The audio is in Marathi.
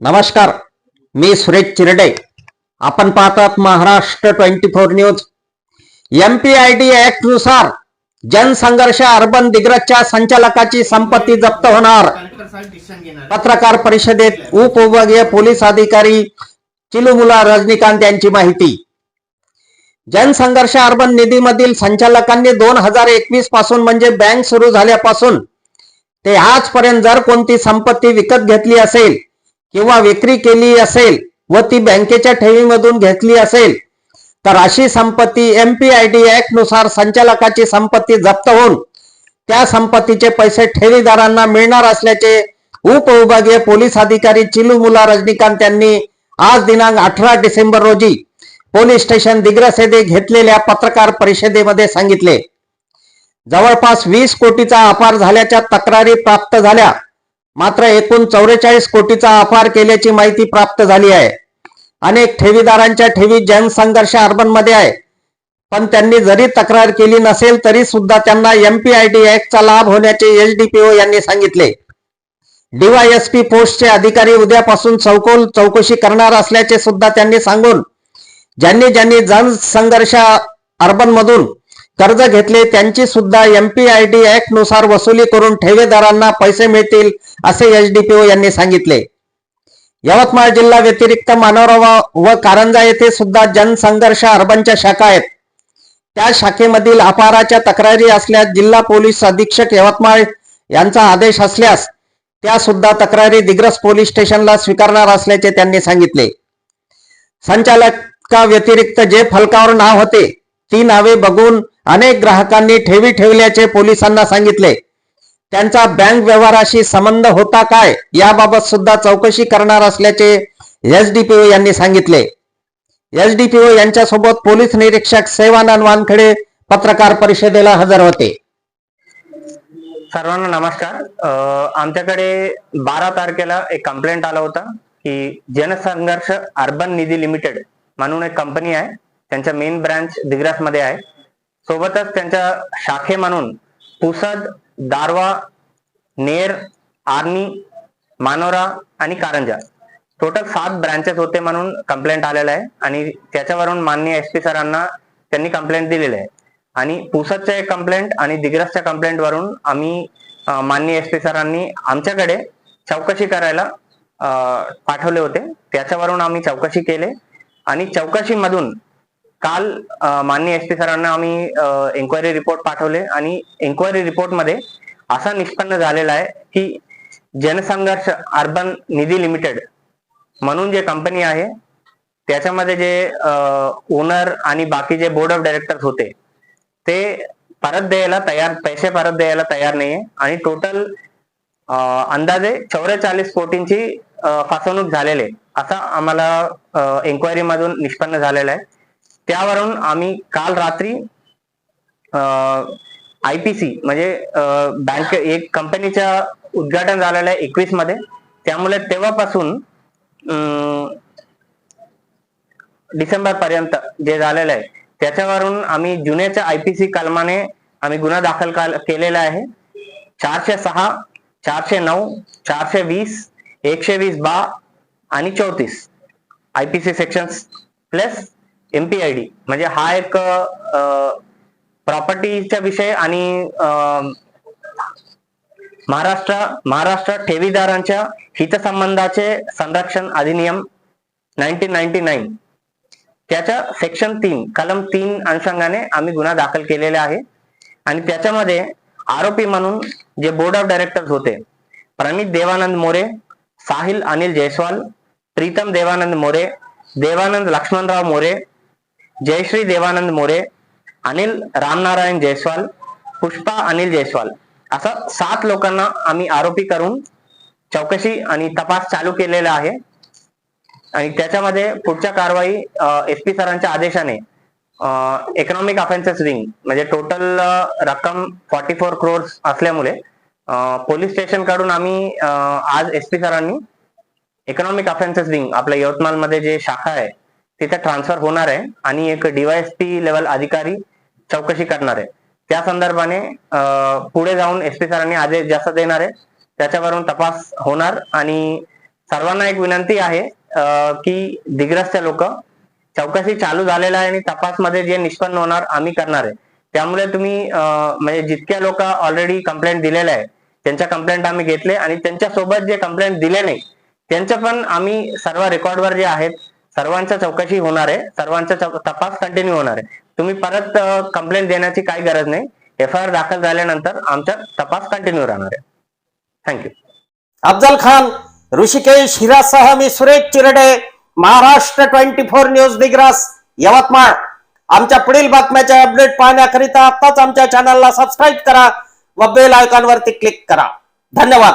नमस्कार मी सुरेश चिरडे. आपण पाहतात Maharashtra twenty four news. M P I D ऍक्टनुसार Jansangharsh urban दिग्रजच्या संचालकाची संपत्ती जप्त होणार. पत्रकार परिषदेत उपविभागीय पोलीस अधिकारी चिलुमुला रजनीकांत यांची माहिती. जनसंघर्ष अर्बन निधीमधील संचालकांनी दोन हजार एकवीसपासून म्हणजे बँक सुरू झाल्यापासून ते आजपर्यंत जर कोणती संपत्ती विकत घेतली असेल किंवा विक्री केली असेल व ती बँकेच्या ठेवीमधून घेतली असेल तर अशी संपत्ती एम पी आय डी ऍक्टनुसार संचालकाची संपत्ती जप्त होऊन त्या संपत्तीचे पैसे ठेवीदारांना मिळणार असल्याचे उपविभागीय पोलीस अधिकारी चिलुमुला रजनीकांत यांनी आज दिनांक अठरा डिसेंबर रोजी पोलीस स्टेशन दिग्रस येथे घेतलेल्या पत्रकार परिषदेमध्ये सांगितले. जवळपास वीस कोटीचा अपार झाल्याच्या तक्रारी प्राप्त झाल्या. मात्र एकूण चौवेचाळीस कोटीचा अपार केल्याची माहिती प्राप्त झाली आहे. अनेक ठेवीदारांच्या ठेवी जनसंघर्ष अर्बनमध्ये आहे. पण त्यांनी जरी तक्रार केली नसेल तरी सुद्धा त्यांना एमपीआयडी ऍक्टचा लाभ होण्याचे एसडीपीओ यांनी सांगितले. डीवायएसपी पोस्टचे अधिकारी उद्यापासून चौकोल चौकशी करणार असल्याचे सुद्धा त्यांनी सांगून ज्यांनी ज्यांनी जनसंघर्ष अर्बन मधून कर्ज घेतले त्यांची सुद्धा एमपीआयडी ऍक्टनुसार वसुली करून ठेवेदारांना पैसे मिळतील असे एसडीपीओ यांनी सांगितले. यवतमाळ जिल्हा व्यतिरिक्त मानोरावा व- व कारंजा येथे सुद्धा जनसंघर्ष अर्बनच्या शाखा आहेत. त्या शाखेमधील अपाराच्या तक्रारी असल्यास जिल्हा पोलीस अधीक्षक यवतमाळ यांचा आदेश असल्यास त्या सुद्धा तक्रारी दिग्रस पोलीस स्टेशनला स्वीकारणार असल्याचे त्यांनी सांगितले. संचालका व्यतिरिक्त जे फलकावर नाव होते ती नावे बघून अनेक ग्राहकांनी ठेवी ठेवल्याचे पोलिसांना सांगितले. त्यांचा बँक व्यवहाराशी संबंध होता काय? याबाबत सुद्धा चौकशी करणार असल्याचे एसडीपीओ यांनी सांगितले. एसडीपीओ यांच्यासोबत पोलीस निरीक्षक सेवानंद वानखेडे पत्रकार परिषदेला हजर होते. सर्वांना नमस्कार. आमच्याकडे बारा तारखेला एक कंप्लेंट आला होता की जनसंघर्ष अर्बन निधी लिमिटेड म्हणून एक कंपनी आहे. त्यांच्या मेन ब्रांच दिग्रासमध्ये आहे. सोबतच त्यांच्या शाखे म्हणून पुसद दारवा नेर आर्नी मानोरा आणि कारंजा. टोटल सात ब्रांचेस होते म्हणून कंप्लेंट आलेलं आहे. आणि त्याच्यावरून माननीय एस पी सरांना त्यांनी कंप्लेंट दिलेली आहे. आणि पुसदच्या एक कंप्लेंट आणि दिग्रसच्या कंप्लेंट वरून आम्ही माननीय एस पी सरांनी आमच्याकडे चौकशी करायला पाठवले होते. त्याच्यावरून आम्ही चौकशी केले. आणि चौकशीमधून काल माननीय एस पी सरांना आम्ही एन्क्वायरी रिपोर्ट पाठवले आणि एन्क्वायरी रिपोर्टमध्ये असा निष्पन्न झालेला आहे की जनसंघर्ष अर्बन निधी लिमिटेड म्हणून जे कंपनी आहे त्याच्यामध्ये जे ओनर आणि बाकी जे बोर्ड ऑफ डायरेक्टर्स होते ते परत द्यायला तयार पैसे परत द्यायला तयार नाहीये आणि टोटल अंदाजे चौवेचाळीस कोटींची फसवणूक झालेली आहे असा आम्हाला एन्क्वायरी मधून निष्पन्न झालेला आहे. त्यावरून आम्ही काल रात्री आयपीसी म्हणजे बँक एक कंपनीच्या उद्घाटन झालेलं आहे एकवीसमध्ये त्यामुळे तेव्हापासून अं, डिसेंबर पर्यंत जे झालेलं आहे त्याच्यावरून आम्ही जुन्याच्या आयपीसी कलमाने आम्ही गुन्हा दाखल केलेला आहे. चारशे सहा चारशे नऊ चारशे वीस एकशे वीस बा आणि चौतीस आयपीसी सेक्शन प्लस एमपीआयडी म्हणजे हा एक प्रॉपर्टीचा विषय आणि महाराष्ट्र महाराष्ट्र ठेवीदारांच्या हितसंबंधाचे संरक्षण अधिनियम नाईन्टीन नाईन्टी नाईन त्याच्या सेक्शन तीन कलम तीन अनुषंगाने आम्ही गुन्हा दाखल केलेला आहे. आणि त्याच्यामध्ये आरोपी म्हणून जे बोर्ड ऑफ डायरेक्टर्स होते प्रणित देवानंद मोरे साहिल अनिल जयस्वाल प्रीतम देवानंद मोरे देवानंद लक्ष्मणराव मोरे जयश्री देवानंद मोरे अनिल रामनारायण जयस्वाल पुष्पा अनिल जयस्वाल. असा सात लोकांना आम्ही आरोपी करून चौकशी आणि तपास चालू केलेला आहे. आणि त्याच्यामध्ये पुढच्या कारवाई एस पी सरांच्या आदेशाने इकॉनॉमिक अफेन्सेस विंग म्हणजे टोटल रक्कम फॉर्टी फोर क्रोर्स असल्यामुळे पोलीस स्टेशनकडून आम्ही आज एस पी सरांनी इकॉनॉमिक अफेन्सेस विंग आपल्या यवतमाळमध्ये जे शाखा आहे तिथे ट्रान्सफर होणार आहे आणि एक डीवायएसपी लेवल अधिकारी चौकशी करणार आहे. त्या संदर्भाने पुढे जाऊन एस पी सरांनी आदेश जास्त देणार आहे. त्याच्यावरून तपास होणार आणि सर्वांना एक विनंती आहे की दिग्रसच्या लोक चौकशी चालू झालेला आहे आणि तपासमध्ये जे निष्पन्न होणार आम्ही करणार आहे. त्यामुळे तुम्ही म्हणजे जितक्या लोक ऑलरेडी कंप्लेंट दिलेल्या आहे त्यांच्या कंप्लेंट आम्ही घेतले आणि त्यांच्यासोबत जे कंप्लेंट दिले नाही त्यांच्या पण आम्ही सर्व रेकॉर्डवर जे आहेत सर्वांच्या चौकशी होणार आहे. सर्वांचा तपास कंटिन्यू होणार आहे. तुम्ही परत कंप्लेंट देण्याची काही गरज नाही. एफ आय आर दाखल झाल्यानंतर आमचा तपास कंटिन्यू राहणार आहे. थँक्यू अफजल खान ऋषिकेश हिरासह मी Suresh Chirde Maharashtra twenty four news Digras Yavatmal. आमच्या पुढील बातम्याचे अपडेट पाहण्याकरिता आताच आमच्या चॅनलला सबस्क्राईब करा व बेल आयकॉनवरती क्लिक करा. धन्यवाद.